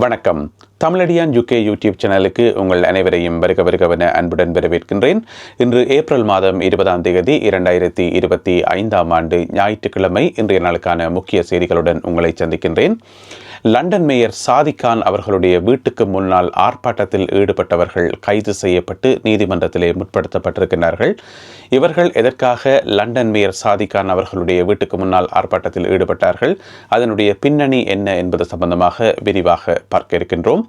வணக்கம். Tamizhadiyan UK YouTube சேனலுக்கு உங்கள் அனைவரையும் வருக வருகவென அன்புடன் வரவேற்கின்றேன். இன்று ஏப்ரல் மாதம் இருபதாம் தேதி இரண்டாயிரத்தி இருபத்தி ஐந்தாம் ஆண்டு ஞாயிற்றுக்கிழமை இன்றைய நாளுக்கான முக்கிய செய்திகளுடன் உங்களை சந்திக்கின்றேன். லண்டன் மேயர் சாதிகான் அவர்களுடைய வீட்டுக்கு முன்னால் ஆர்ப்பாட்டத்தில் ஈடுபட்டவர்கள் கைது செய்யப்பட்டு நீதிமன்றத்திலே முற்படுத்தப்பட்டிருக்கிறார்கள். இவர்கள் எதற்காக லண்டன் மேயர் சாதிகான் அவர்களுடைய வீட்டுக்கு முன்னால் ஆர்ப்பாட்டத்தில் ஈடுபட்டார்கள்? அதனுடைய பின்னணி என்ன என்பது சம்பந்தமாக விரிவாக பார்க்க இருக்கின்றோம்.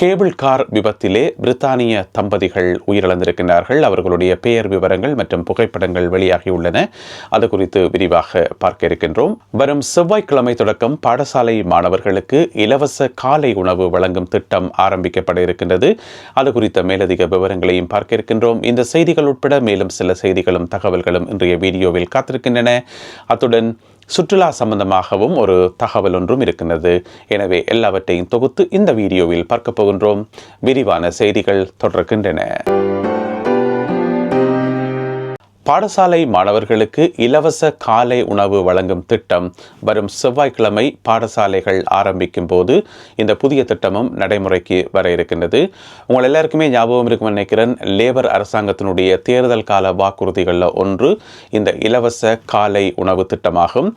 கேபிள் கார் விபத்திலே பிரித்தானிய தம்பதிகள் உயிரிழந்திருக்கின்றார்கள். அவர்களுடைய பெயர் விவரங்கள் மற்றும் புகைப்படங்கள் வெளியாகியுள்ளன. அது குறித்து விரிவாக பார்க்க இருக்கின்றோம். வரும் செவ்வாய்க்கிழமை தொடக்கம் பாடசாலை மாணவர்களுக்கு இலவச காலை உணவு வழங்கும் திட்டம் ஆரம்பிக்கப்பட இருக்கின்றது. அது குறித்த மேலதிக விவரங்களையும் பார்க்க இருக்கின்றோம். இந்த செய்திகள் உட்பட மேலும் சில செய்திகளும் தகவல்களும் இன்றைய வீடியோவில் காத்திருக்கின்றன. அத்துடன் சுற்றுலா சம்பந்தமாகவும் ஒரு தகவல் ஒன்றும் இருக்கின்றது. எனவே எல்லாவற்றையும் தொகுத்து இந்த வீடியோவில் பார்க்க போகின்றோம். விரிவான செய்திகள் தொடர்கின்றன. பாடசாலை மாணவர்களுக்கு இலவச காலை உணவு வழங்கும் திட்டம் வரும் செவ்வாய்க்கிழமை பாடசாலைகள் ஆரம்பிக்கும் போது இந்த புதிய திட்டமும் நடைமுறைக்கு வர இருக்கின்றது. உங்கள் எல்லாருக்குமே ஞாபகம் இருக்கும் நினைக்கிறேன். லேபர் அரசாங்கத்தினுடைய தேர்தல் கால வாக்குறுதிகளில் ஒன்று இந்த இலவச காலை உணவு திட்டமாகும்.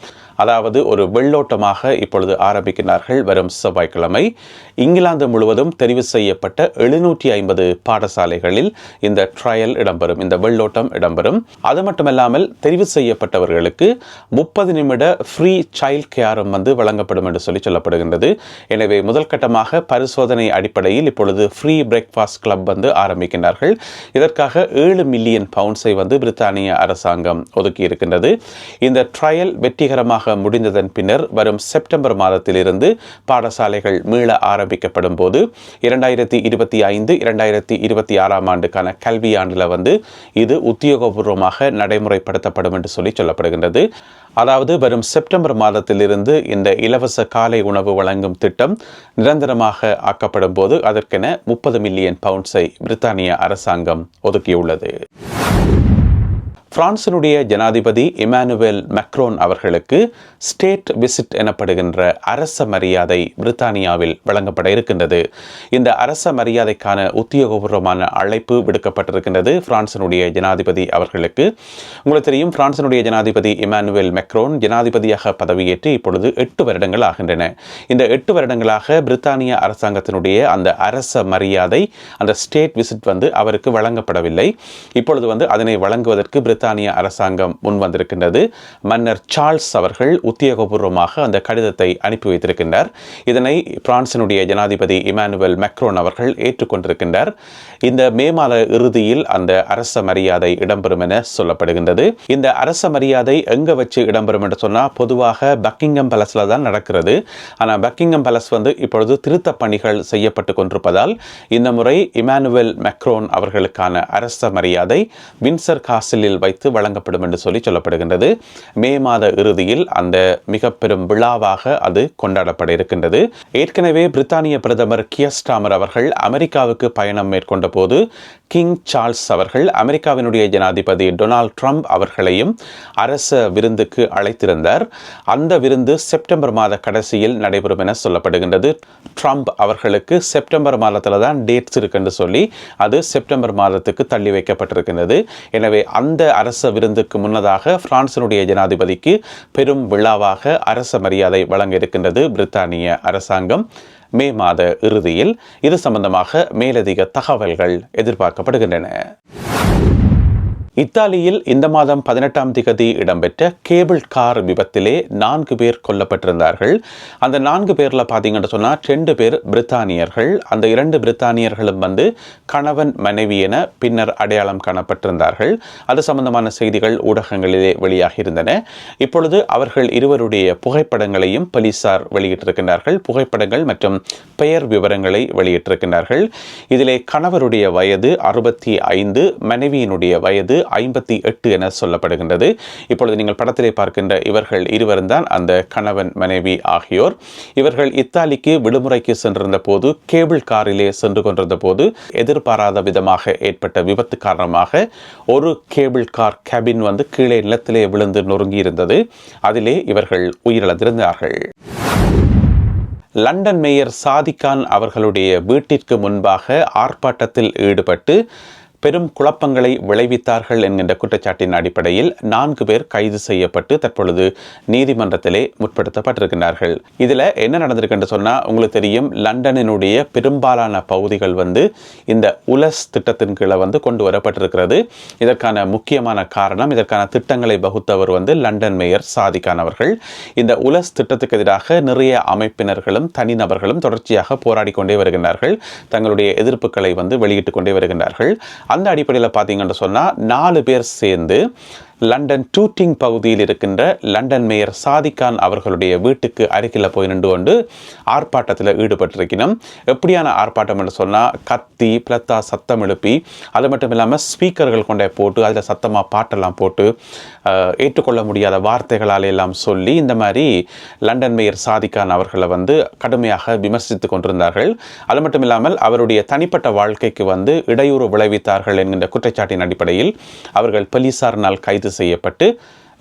அதாவது ஒரு வெள்ளோட்டமாக இப்பொழுது ஆரம்பிக்கிறார்கள் வரும் செவ்வாய்க்கிழமை. இங்கிலாந்து முழுவதும் தெரிவு செய்யப்பட்ட எழுநூற்றி ஐம்பது பாடசாலைகளில் இந்த ட்ரையல் இடம்பெறும். இந்த வெள்ளோட்டம் இடம்பெறும். அது மட்டுமல்லாமல் தெரிவு செய்யப்பட்டவர்களுக்கு முப்பது நிமிட ஃப்ரீ சைல்ட் கேரும் வந்து வழங்கப்படும் என்று சொல்லி சொல்லப்படுகின்றது. எனவே முதல் கட்டமாக பரிசோதனை அடிப்படையில் இப்பொழுது ஃப்ரீ பிரேக்ஃபாஸ்ட் கிளப் வந்து ஆரம்பிக்கின்றார்கள். இதற்காக ஏழு மில்லியன் பவுண்ட்ஸை வந்து பிரித்தானிய அரசாங்கம் ஒதுக்கி இருக்கின்றது. இந்த ட்ரையல் வெற்றிகரமாக முடிந்ததன் பின்னர் வரும் செப்டம்பர் மாதத்திலிருந்து பாடசாலைகள் மீள ஆரம்பிக்கப்படும் போது இரண்டாயிரத்தி இருபத்தி ஐந்து இரண்டாயிரத்தி இருபத்தி ஆறாம் ஆண்டுக்கான கல்வியாண்டில் வந்து இது உத்தியோகபூர்வமாக நடைமுறைப்படுத்தப்படும் என்று சொல்லி சொல்லப்படுகின்றது. அதாவது வரும் செப்டம்பர் மாதத்திலிருந்து இந்த இலவச காலை உணவு வழங்கும் திட்டம் நிரந்தரமாக ஆக்கப்படும் போது அதற்கென முப்பது மில்லியன் பவுண்ட்ஸை பிரித்தானிய அரசாங்கம் ஒதுக்கியுள்ளது. பிரான்சினுடைய ஜனாதிபதி இமானுவேல் மெக்ரோன் அவர்களுக்கு ஸ்டேட் விசிட் எனப்படுகின்ற அரச மரியாதை பிரித்தானியாவில் வழங்கப்பட இருக்கின்றது. இந்த அரச மரியாதைக்கான உத்தியோகபூர்வமான அழைப்பு விடுக்கப்பட்டிருக்கின்றது பிரான்சினுடைய ஜனாதிபதி அவர்களுக்கு. உங்களுக்கு தெரியும் பிரான்சினுடைய ஜனாதிபதி இமானுவேல் மெக்ரோன் ஜனாதிபதியாக பதவியேற்று இப்பொழுது எட்டு வருடங்கள் ஆகின்றன. இந்த எட்டு வருடங்களாக பிரித்தானிய அரசாங்கத்தினுடைய அந்த அரச மரியாதை அந்த ஸ்டேட் விசிட் வந்து அவருக்கு வழங்கப்படவில்லை. இப்பொழுது வந்து அதனை வழங்குவதற்கு பிரித்தானிய அரசாங்கம் முன் வந்திருக்கின்றது மன்னர் சார்ல்ஸ் அவர்கள் உத்தியோகபூர்வமாக அந்த கடிதத்தை அனுப்பி வைத்திருக்கின்றார். இதனை பிரான்சினுடைய ஜனாதிபதி இமானுவேல் மெக்ரோன் அவர்கள் ஏற்றுக்கொண்டிருக்கின்றார். இந்த மே மாத இறுதியில் அந்த அரச மரியாதை இடம்பெறும் என சொல்லப்படுகின்றது. இந்த அரச மரியாதை எங்க வச்சு இடம்பெறும் என்று சொன்னால் பொதுவாக பக்கிங்கம் பேலஸில் தான் நடக்கிறது. ஆனால் பக்கிங்கம் பேலஸ் வந்து இப்பொழுது திருத்த பணிகள் செய்யப்பட்டு கொண்டிருப்பதால் இந்த முறை இமானுவேல் மெக்ரோன் அவர்களுக்கான அரச மரியாதை வின்சர் காசிலில் வைத்து வழங்கப்படும் என்று சொல்லி சொல்லப்படுகின்றது. மே மாத இறுதியில் அந்த மிக பெரும் விழாவாக அது கொண்டாடப்பட இருக்கின்றது. ஏற்கனவே பிரித்தானிய பிரதமர் கியஸ்டாமர் அவர்கள் அமெரிக்காவுக்கு பயணம் மேற்கொண்ட போது கிங் சார்ல்ஸ் அவர்கள் அமெரிக்காவினுடைய ஜனாதிபதி டொனால்ட் ட்ரம்ப் அவர்களையும் அரச விருந்துக்கு அழைத்திருந்தார். அந்த விருந்து செப்டம்பர் மாத கடைசியில் நடைபெறும் என சொல்லப்படுகின்றது. ட்ரம்ப் அவர்களுக்கு செப்டம்பர் மாதத்தில் தான் டேட்ஸ் இருக்குன்னு சொல்லி அது செப்டம்பர் மாதத்துக்கு தள்ளி வைக்கப்பட்டிருக்கின்றது. எனவே அந்த அரச விருந்துக்கு முன்னதாக பிரான்சினுடைய ஜனாதிபதிக்கு பெரும் விழாவாக அரச மரியாதை வழங்க இருக்கின்றது பிரித்தானிய அரசாங்கம். மே மாத இறுதியில் இது சம்பந்தமாக மேலதிக தகவல்கள் எதிர்பார்க்கப்படுகின்றன. இத்தாலியில் இந்த மாதம் பதினெட்டாம் திகதி இடம்பெற்ற கேபிள் கார் விபத்திலே நான்கு பேர் கொல்லப்பட்டிருந்தார்கள். அந்த நான்கு பேரில் பார்த்தீங்கன்னு சொன்னால் ரெண்டு பேர் பிரித்தானியர்கள். அந்த இரண்டு பிரித்தானியர்களும் வந்து கணவன் மனைவி என பின்னர் அடையாளம் காணப்பட்டிருந்தார்கள். அது சம்பந்தமான செய்திகள் ஊடகங்களிலே வெளியாகி இருந்தன. இப்பொழுது அவர்கள் இருவருடைய புகைப்படங்களையும் போலீசார் வெளியிட்டிருக்கின்றார்கள். புகைப்படங்கள் மற்றும் பெயர் விவரங்களை வெளியிட்டிருக்கின்றார்கள். இதிலே கணவருடைய வயது அறுபத்தி ஐந்து மனைவியினுடைய வயது ஐம்பத்தி எட்டு என சொல்லப்படுகின்றது. இப்பொழுது நீங்கள் படத்திலே பார்க்கின்ற இவர்கள் இருவரும் தான் அந்த கணவன் மனைவி ஆகியோர். இவர்கள் இத்தாலிக்கு விடுமுறைக்கு சென்றிருந்த போது கேபிள் காரிலே சென்று கொண்டிருந்த போது எதிர்பாராத விதமாக ஏற்பட்ட விபத்து காரணமாக ஒரு கேபிள் கார் கேபின் வந்து கீழே நிலத்திலே விழுந்து நொறுங்கி இருந்தது அதிலே இவர்கள் உயிரிழந்திருந்தார்கள். லண்டன் மேயர் சாதிகான் அவர்களுடைய வீட்டிற்கு முன்பாக ஆர்ப்பாட்டத்தில் ஈடுபட்டு பெரும் குழப்பங்களை விளைவித்தார்கள் என்கின்ற குற்றச்சாட்டின் அடிப்படையில் நான்கு பேர் கைது செய்யப்பட்டு தற்பொழுது நீதிமன்றத்திலே முற்படுத்தப்பட்டிருக்கிறார்கள் இதில் என்ன நடந்திருக்குன்னு சொன்னால் உங்களுக்கு தெரியும் லண்டனினுடைய பெரும்பாலான பகுதிகள் வந்து இந்த உலஸ் திட்டத்தின் கீழே வந்து கொண்டு வரப்பட்டிருக்கிறது. இதற்கான முக்கியமான காரணம் இதற்கான திட்டங்களை வகுத்தவர் வந்து லண்டன் மேயர் சாதிக்கானவர்கள் இந்த உலஸ் திட்டத்துக்கு எதிராக நிறைய அமைப்பினர்களும் தனிநபர்களும் தொடர்ச்சியாக போராடி கொண்டே வருகின்றார்கள். தங்களுடைய எதிர்ப்புகளை வந்து வெளியிட்டுக் கொண்டே வருகின்றார்கள். அந்த அடிப்படையில் பார்த்தீங்கன்னு சொன்னால் நாலு பேர் சேர்ந்து லண்டன் டூட்டிங் பகுதியில் இருக்கின்ற லண்டன் மேயர் சாதிகான் அவர்களுடைய வீட்டுக்கு அருகில் போய் நின்று கொண்டு ஆர்ப்பாட்டத்தில் ஈடுபட்டிருக்கணும் எப்படியான ஆர்ப்பாட்டம் என்று சொன்னால் கத்தி பிளத்தா சத்தம் எழுப்பி அது மட்டும் இல்லாமல் ஸ்பீக்கர்கள் கொண்டே போட்டு அதில் சத்தமாக பாட்டெல்லாம் போட்டு ஏற்றுக்கொள்ள முடியாத வார்த்தைகளால் எல்லாம் சொல்லி இந்த மாதிரி லண்டன் மேயர் சாதிகான் அவர்களை வந்து கடுமையாக விமர்சித்து கொண்டிருந்தார்கள். அது மட்டும் இல்லாமல் அவருடைய தனிப்பட்ட வாழ்க்கைக்கு வந்து இடையூறு விளைவித்தார்கள் என்கின்ற குற்றச்சாட்டின் அடிப்படையில் அவர்கள் போலீசாரினால் கைது செய்யப்பட்டு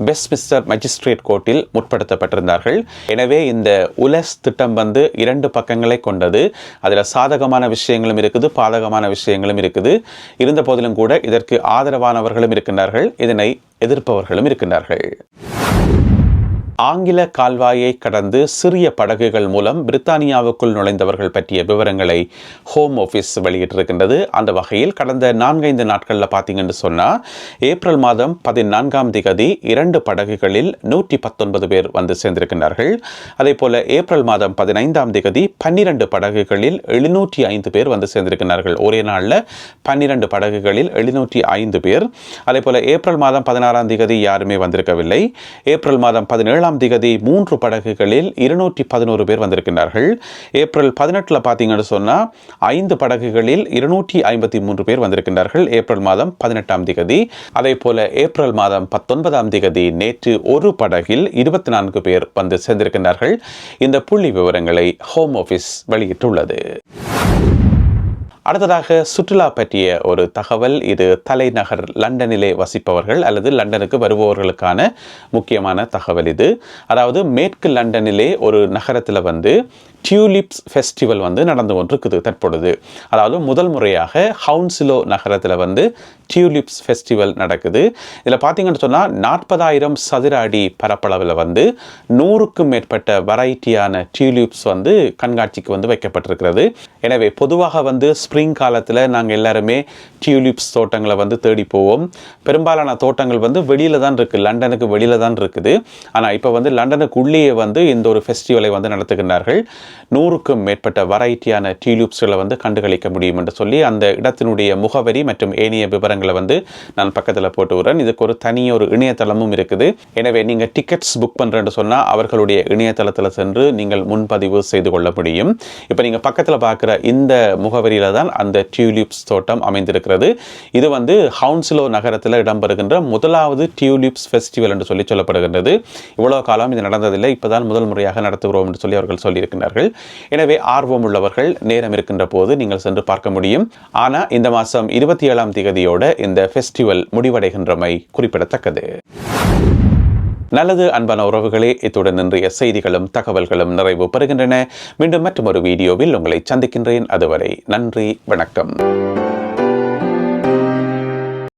வெஸ்ட்மிஸ்டர் மஜிஸ்ட்ரேட் கோர்ட்டில் முற்படுத்தப்பட்டிருந்தார்கள். எனவே இந்த உலஸ் திட்டம் வந்து இரண்டு பக்கங்களை கொண்டது. அதில் சாதகமான விஷயங்களும் இருக்குது பாதகமான விஷயங்களும் இருக்குது. இருந்த போதிலும் கூட இதற்கு ஆதரவானவர்களும் இருக்கின்றார்கள். இதனை எதிர்ப்பவர்களும் இருக்கின்றார்கள். ஆங்கில கால்வாயை கடந்து சிறிய படகுகள் மூலம் பிரித்தானியாவுக்குள் நுழைந்தவர்கள் பற்றிய விவரங்களை ஹோம் ஆஃபீஸ் வெளியிட்டிருக்கின்றது. அந்த வகையில் கடந்த நான்கைந்து நாட்களில் பார்த்தீங்கன்னு சொன்னால் ஏப்ரல் மாதம் பதினான்காம் திகதி இரண்டு படகுகளில் நூற்றி பத்தொன்பது பேர் வந்து சேர்ந்திருக்கின்றார்கள். அதே போல ஏப்ரல் மாதம் பதினைந்தாம் திகதி பன்னிரண்டு படகுகளில் எழுநூற்றி ஐந்து பேர் வந்து சேர்ந்திருக்கிறார்கள் ஒரே நாளில் பன்னிரண்டு படகுகளில் எழுநூற்றி ஐந்து பேர். அதே போல ஏப்ரல் மாதம் பதினாறாம் திகதி யாருமே வந்திருக்கவில்லை. ஏப்ரல் மாதம் பதினேழாம் ஏழாம் திகதி மூன்று படகுகளில் இருநூற்றி பதினோரு பேர் வந்திருக்கின்றார்கள். ஏப்ரல் பதினெட்டில் பார்த்தீங்கன்னு சொன்னால் ஐந்து படகுகளில் இருநூற்றி ஐம்பத்தி மூன்று பேர் வந்திருக்கின்றார்கள். ஏப்ரல் மாதம் பதினெட்டாம் திகதி. அதே போல ஏப்ரல் மாதம் பத்தொன்பதாம் திகதி நேற்று ஒரு படகில் இருபத்தி நான்கு பேர் வந்து சேர்ந்திருக்கின்றார்கள். இந்த புள்ளி விவரங்களை ஹோம் ஆஃபீஸ் வெளியிட்டுள்ளது. அடுத்ததாக சுற்றுலா பற்றிய ஒரு தகவல். இது தலைநகர் லண்டனிலே வசிப்பவர்கள் அல்லது லண்டனுக்கு வருபவர்களுக்கான முக்கியமான தகவல் இது. அதாவது மேற்கு லண்டனிலே ஒரு நகரத்தில் வந்து டியூலிப்ஸ் ஃபெஸ்டிவல் வந்து நடந்து கொண்டிருக்குது தற்பொழுது. அதாவது முதல் முறையாக ஹவுன்சிலோ நகரத்தில் வந்து டியூலிப்ஸ் ஃபெஸ்டிவல் நடக்குது. இதில் பார்த்தீங்கன்னு சொன்னால் நாற்பதாயிரம் சதுர அடி பரப்பளவில் வந்து நூறுக்கும் மேற்பட்ட வெரைட்டியான டியூலிப்ஸ் வந்து கண்காட்சிக்கு வந்து வைக்கப்பட்டிருக்கிறது. எனவே பொதுவாக வந்து ஸ்ப்ரிங் காலத்தில் நாங்கள் எல்லாருமே டியூலிப்ஸ் தோட்டங்களை வந்து தேடி போவோம். பெரும்பாலான தோட்டங்கள் வந்து வெளியில் தான் இருக்குது லண்டனுக்கு வெளியில் தான் இருக்குது. ஆனால் இப்போ வந்து லண்டனுக்கு உள்ளேயே வந்து இந்த ஒரு ஃபெஸ்டிவலை வந்து நடத்துகின்றார்கள். நூறுக்கும் மேற்பட்ட வெரைட்டியான டியூலிப்ஸ்களை வந்து கண்டுகளிக்க முடியும் என்று சொல்லி அந்த இடத்தினுடைய முகவரி மற்றும் ஏனைய விவரங்களை வந்து நான் பக்கத்தில் போட்டு விடுறேன். இதுக்கு ஒரு தனி ஒரு இணையதளமும் இருக்குது. எனவே நீங்கள் டிக்கெட்ஸ் புக் பண்ணுறேன்னு சொன்னால் அவர்களுடைய இணையதளத்தில் சென்று நீங்கள் முன்பதிவு செய்து கொள்ள முடியும். இப்போ நீங்கள் பக்கத்தில் பார்க்குற இந்த முகவரியில் தான் அந்த டியூலிப்ஸ் தோட்டம் அமைந்திருக்கிறது. இது வந்து ஹவுன்சிலோ நகரத்தில் இடம்பெறுகின்ற முதலாவது டியூலிப்ஸ் ஃபெஸ்டிவல் என்று சொல்லி சொல்லப்படுகின்றது. இவ்வளோ காலம் இது நடந்ததில்லை. இப்போதான் முதல் முறையாக நடத்துகிறோம் என்று சொல்லி அவர்கள் சொல்லியிருக்கிறார்கள். எனவே ஆர்வம் உள்ளவர்கள் நேரம் இருக்கின்ற போது நீங்கள் சென்று பார்க்க முடியும். ஆனால் இந்த மாதம் இருபத்தி ஏழாம் தேதியோட இந்த ஃபெஸ்டிவல் முடிவடைகின்றமை குறிப்பிடத்தக்கது. நல்லது அன்பான உறவுகளே இத்துடன் இன்றைய செய்திகளும் தகவல்களும் நிறைவு பெறுகின்றன. மீண்டும் மற்றொரு வீடியோவில் உங்களை சந்திக்கின்றேன். அதுவரை நன்றி வணக்கம்.